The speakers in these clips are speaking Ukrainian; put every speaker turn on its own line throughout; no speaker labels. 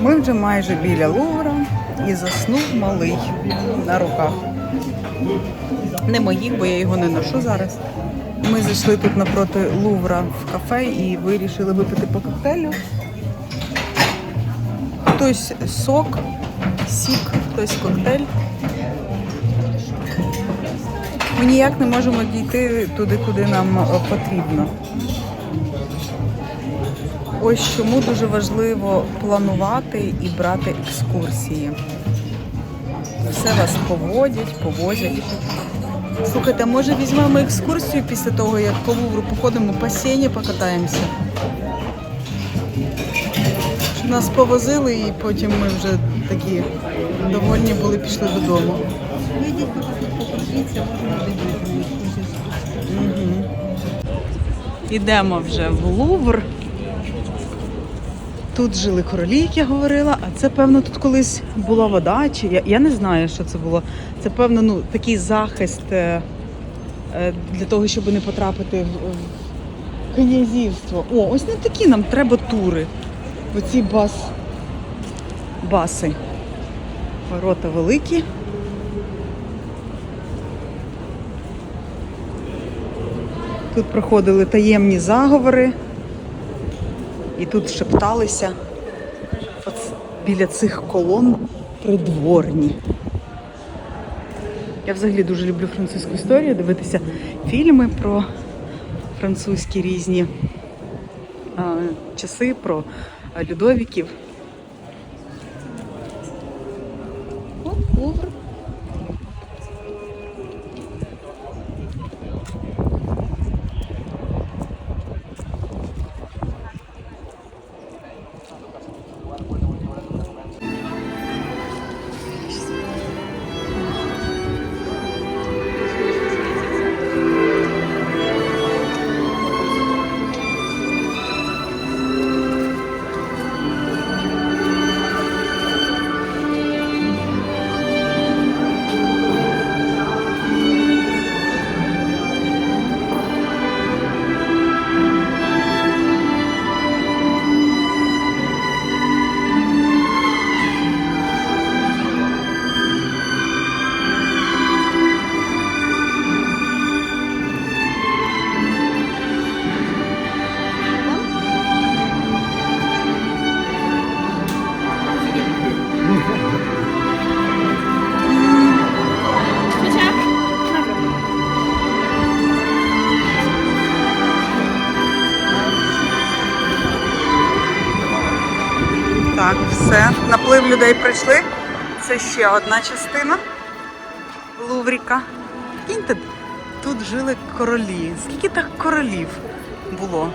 Ми вже майже біля Лувра і заснув малий на руках. Не моїх, бо я його не ношу зараз. Ми зайшли тут напроти Лувра в кафе і вирішили випити по коктейлю. Хтось сок, сік, хтось коктейль. Ми ніяк не можемо дійти туди, куди нам потрібно. Ось чому дуже важливо планувати і брати екскурсії. Все вас поводять, повозять. Слухайте, може візьмемо екскурсію після того, як по Лувру походимо по сені, покатаємося? Щоб нас повозили і потім ми вже такі довольні були, пішли додому. Мгм. Ідемо вже в Лувр. Тут жили королі, як я говорила, а це, певно, тут колись була вода, чи я, я не знаю, що це було. Це, певно, ну, такий захист е, е, для того, щоб не потрапити в, в князівство. О, ось не такі нам треба тури. Оці бас, баси. Ворота великі. Тут проходили таємні заговори. І тут шепталися біля цих колон придворні. Я взагалі дуже люблю французьку історію, дивитися фільми про французькі різні часи, про Людовіків. Все. Наплив людей прийшли. Це ще одна частина Лувріка. Кіньте, тут жили королі. Скільки так королів було?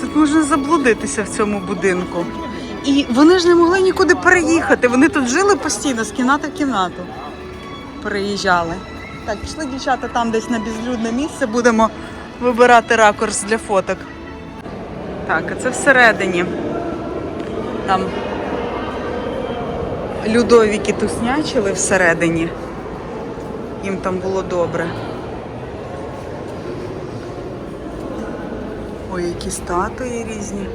Тут можна заблудитися в цьому будинку. І вони ж не могли нікуди переїхати. Вони тут жили постійно з кімнати в кімнату. Переїжджали. Так, пішли дівчата там десь на безлюдне місце, будемо вибирати ракурс для фоток. Так, а це всередині. Там Людовіки туснячили всередині. Їм там було добре. Ой, які статуї різні.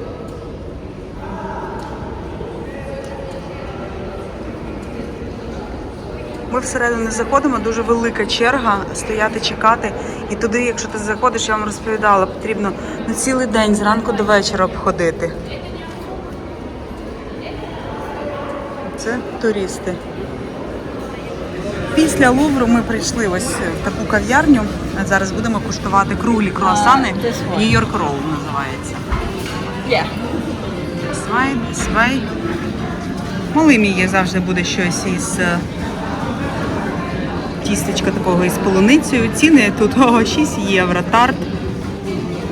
Ми всередину не заходимо, дуже велика черга, стояти, чекати. І туди, якщо ти заходиш, я вам розповідала, потрібно на цілий день зранку до вечора обходити. Це туристи. Після Лувру ми прийшли ось в таку кав'ярню. Зараз будемо куштувати круглі круасани. Нью-Йорк Ролл називається.
Yeah.
Свай, свай. Малим є завжди буде щось із е, тістечка такого із полуницею. Ціни тут о, 6 євро. Тарт.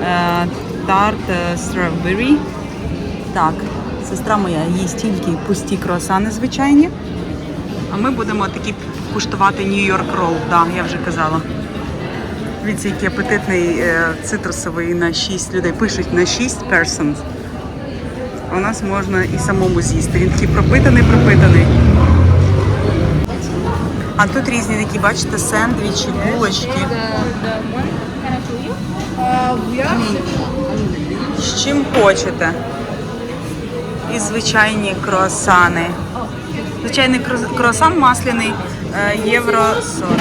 Е, тарт е, strawberry. Так, сестра моя їсть тільки пусті круасани звичайні. А ми будемо такі куштувати Нью-Йорк ролл. Да, я вже казала. Дивіться, який апетитний е, цитрусовий на 6 людей. Пишуть на 6 persons. У нас можна і самому з'їсти. Він такий пропитаний, пропитаний. А тут різні такі, бачите, сендвічі, булочки. З чим хочете. І звичайні круасани. Звичайний кру- круасан масляний е, євро 40.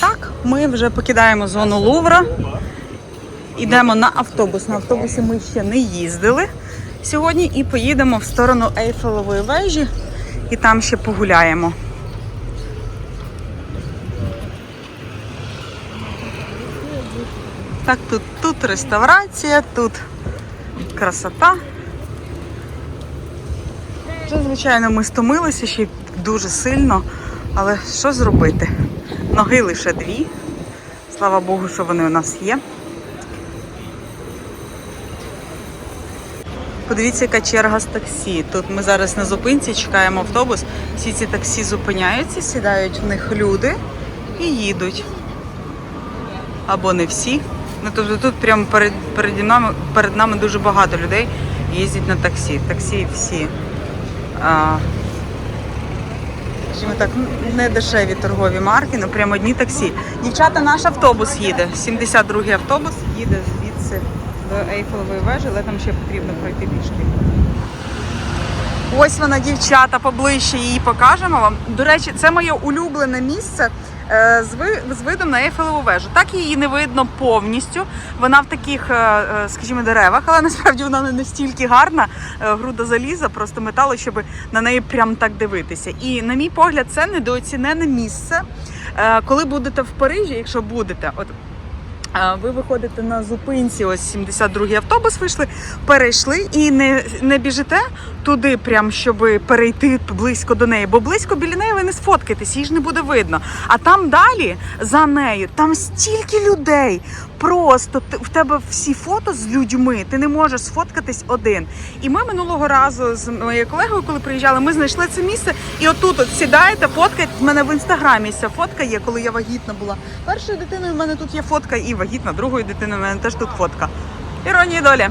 Так, ми вже покидаємо зону Лувра. Йдемо на автобус. На автобусі ми ще не їздили сьогодні і поїдемо в сторону Ейфелевої вежі і там ще погуляємо. Так, тут, тут реставрація, тут красота. Вже, звичайно, ми стомилися ще дуже сильно, але що зробити? Ноги лише дві. Слава Богу, що вони у нас є. Подивіться, яка черга з таксі. Тут ми зараз на зупинці чекаємо автобус. Всі ці таксі зупиняються, сідають в них люди і їдуть. Або не всі. Ну, тобто тут прямо перед, перед, нами, перед нами дуже багато людей їздять на таксі. Таксі всі. А, скажімо так, не дешеві торгові марки, ну прямо одні таксі. Дівчата, наш автобус їде. 72-й автобус їде звідси до Ейфелевої вежі, але там ще потрібно пройти пішки. Ось вона, дівчата, поближче її покажемо вам. До речі, це моє улюблене місце е, з, ви, з видом на Ейфелеву вежу. Так її не видно повністю. Вона в таких, е, е, скажімо, деревах, але насправді вона не настільки гарна. Груда заліза, просто металу, щоб на неї прям так дивитися. І на мій погляд, це недооцінене місце. Коли будете в Парижі, якщо будете, от Ви виходите на зупинці, ось 72-й автобус вийшли, перейшли і не, не біжите туди, прям щоб перейти близько до неї, бо близько біля неї ви не сфоткаєтесь, її ж не буде видно. А там далі за нею, там стільки людей. Просто в тебе всі фото з людьми, ти не можеш сфоткатись один. І ми минулого разу з моєю колегою, коли приїжджали, ми знайшли це місце. І отут от сідаєте, фоткаєте. В мене в інстаграмі ця фотка є, коли я вагітна була. Першою дитиною в мене тут є фотка, і вагітна, другою дитиною в мене теж тут фотка. Іронія долі.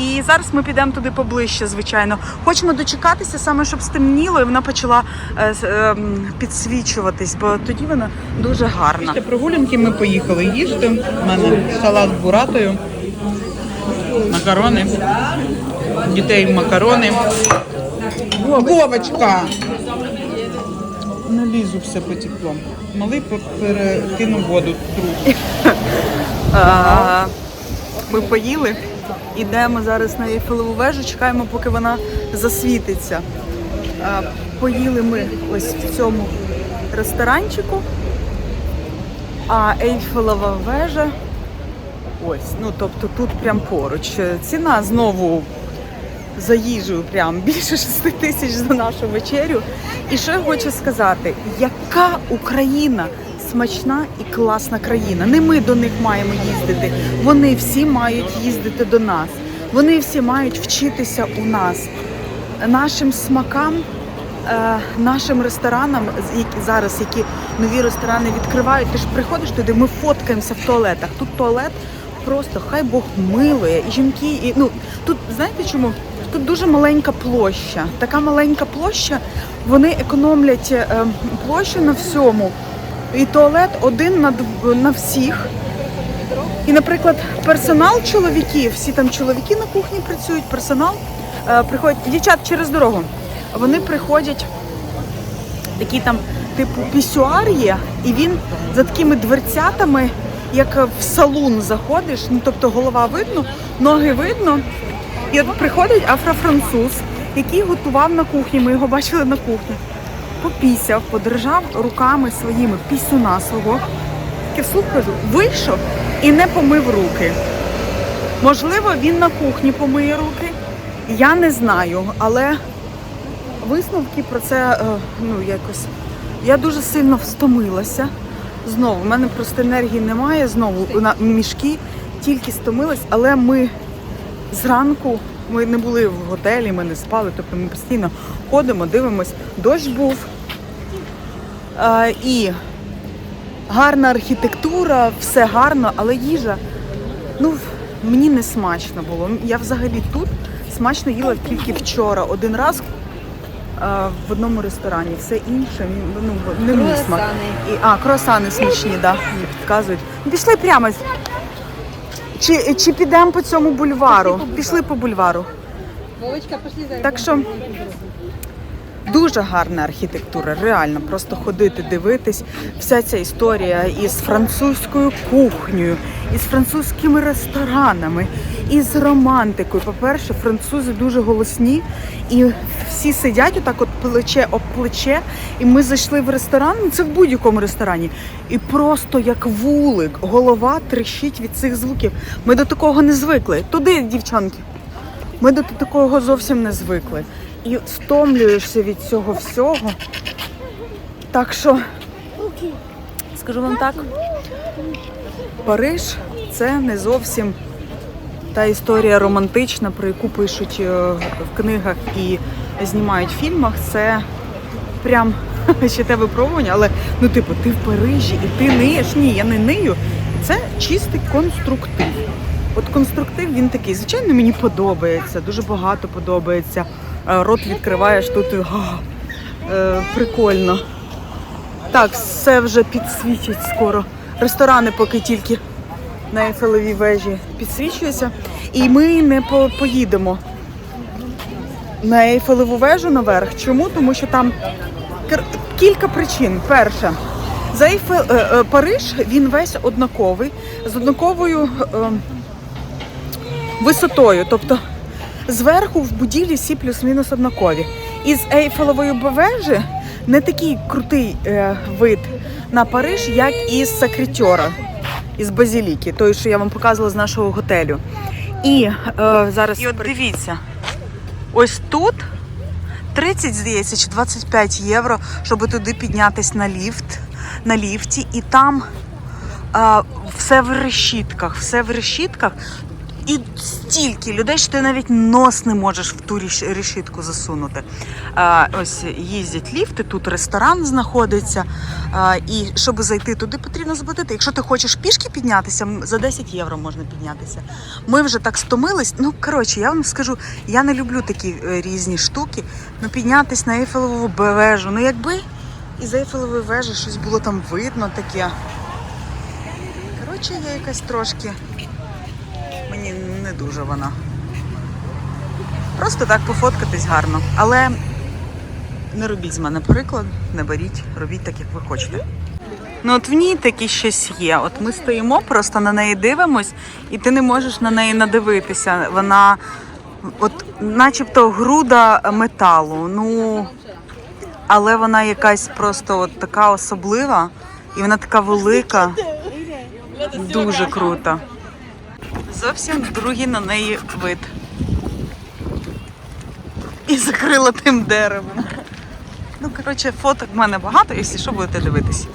І зараз ми підемо туди поближче, звичайно. Хочемо дочекатися саме, щоб стемніло, і вона почала е, с- е, м, підсвічуватись, бо тоді вона дуже гарна. Після прогулянки ми поїхали їсти. У мене салат з буратою, макарони, дітей макарони. Вовочка! На лізу все потекло. Малий пе- перекинув воду. Ми поїли. Ідемо зараз на Ейфелеву вежу, чекаємо, поки вона засвітиться. Поїли ми ось в цьому ресторанчику. А Ейфелева вежа. Ось, ну тобто тут прям поруч. Ціна знову за їжею прям більше 6 тисяч за нашу вечерю. І що я хочу сказати, яка Україна смачна і класна країна. Не ми до них маємо їздити. Вони всі мають їздити до нас. Вони всі мають вчитися у нас. Нашим смакам, е, нашим ресторанам, які зараз які нові ресторани відкривають. Ти ж приходиш туди, ми фоткаємося в туалетах. Тут туалет просто хай Бог милує. І жінки, і ну тут знаєте чому? Тут дуже маленька площа. Така маленька площа. Вони економлять е, площу на всьому. І туалет один на, на всіх. І, наприклад, персонал чоловіків, всі там чоловіки на кухні працюють, персонал е, приходять, дівчат через дорогу. Вони приходять, такі там, типу, пісюар є, і він за такими дверцятами, як в салун заходиш, ну тобто голова видно, ноги видно. І от приходить афрофранцуз, який готував на кухні. Ми його бачили на кухні. Попісяв, подержав руками своїми пісюна свого. Вслух кажу, вийшов і не помив руки. Можливо, він на кухні помиє руки. Я не знаю, але висновки про це е, ну якось. Я дуже сильно встомилася. Знову, в мене просто енергії немає. Знову на мішки, тільки стомилась, але ми зранку ми не були в готелі, ми не спали, тобто ми постійно ходимо, дивимось. Дощ був. Е, і гарна архітектура, все гарно, але їжа, ну, мені не смачно було. Я взагалі тут смачно їла тільки вчора. Один раз е, в одному ресторані. Все інше ну, не мій смак. І, а, круасани смачні, да, мені підказують. Пішли прямо. Чи, чи підемо по цьому бульвару? Пішли по бульвару.
Вовочка, пошли за
Так що дуже гарна архітектура, реально. Просто ходити, дивитись. Вся ця історія із французькою кухнею, із французькими ресторанами, із романтикою. По-перше, французи дуже голосні і всі сидять отак, от плече об плече. І ми зайшли в ресторан, ну, це в будь-якому ресторані. І просто як вулик, голова трещить від цих звуків. Ми до такого не звикли. Туди, дівчонки. Ми до такого зовсім не звикли. І стомлюєшся від цього всього. Так що, скажу вам так, Париж це не зовсім та історія романтична, про яку пишуть е, в книгах і знімають в фільмах. Це прям ще те випробування, але ну, типу, ти в Парижі і ти ниєш. Ні, я не нию. Це чистий конструктив. От конструктив він такий. Звичайно, мені подобається, дуже багато подобається. Е, Рот відкриваєш тут і га, е, прикольно. Так, все вже підсвічить скоро. Ресторани поки тільки на Ейфелевій вежі підсвічуються. І ми не по- поїдемо на Ейфелеву вежу наверх. Чому? Тому що там кілька причин. Перше, за Ейфел, е, е, Париж він весь однаковий, з однаковою е, висотою. Тобто зверху в будівлі всі плюс-мінус однакові. Із Ейфелевої вежі не такий крутий е, вид на Париж, як із Сакрітьора, із Базіліки, той, що я вам показувала з нашого готелю. І е, зараз і от дивіться, ось тут 30, здається, чи 25 євро, щоб туди піднятись на ліфт, на ліфті, і там все в решітках, все в решітках. І стільки людей, що ти навіть нос не можеш в ту решітку засунути. А, ось їздять ліфти, тут ресторан знаходиться. А, і щоб зайти туди, потрібно заплатити. Якщо ти хочеш пішки піднятися, за 10 євро можна піднятися. Ми вже так стомились. Ну, коротше, я вам скажу, я не люблю такі е, різні штуки. Ну, піднятись на Ейфелеву вежу. Ну, якби із Ейфелевої вежі щось було там видно таке. Коротше, я якась трошки. Мені не дуже вона. Просто так пофоткатись гарно. Але не робіть з мене приклад, не беріть, робіть так, як ви хочете. Ну от в ній таке щось є. От ми стоїмо, просто на неї дивимось, і ти не можеш на неї надивитися. Вона, от, начебто, груда металу. Ну, але вона якась просто от така особлива, і вона така велика. Дуже круто. Зовсім другий на неї вид. І закрила тим деревом. Ну, коротше, фоток в мене багато, якщо що будете дивитись.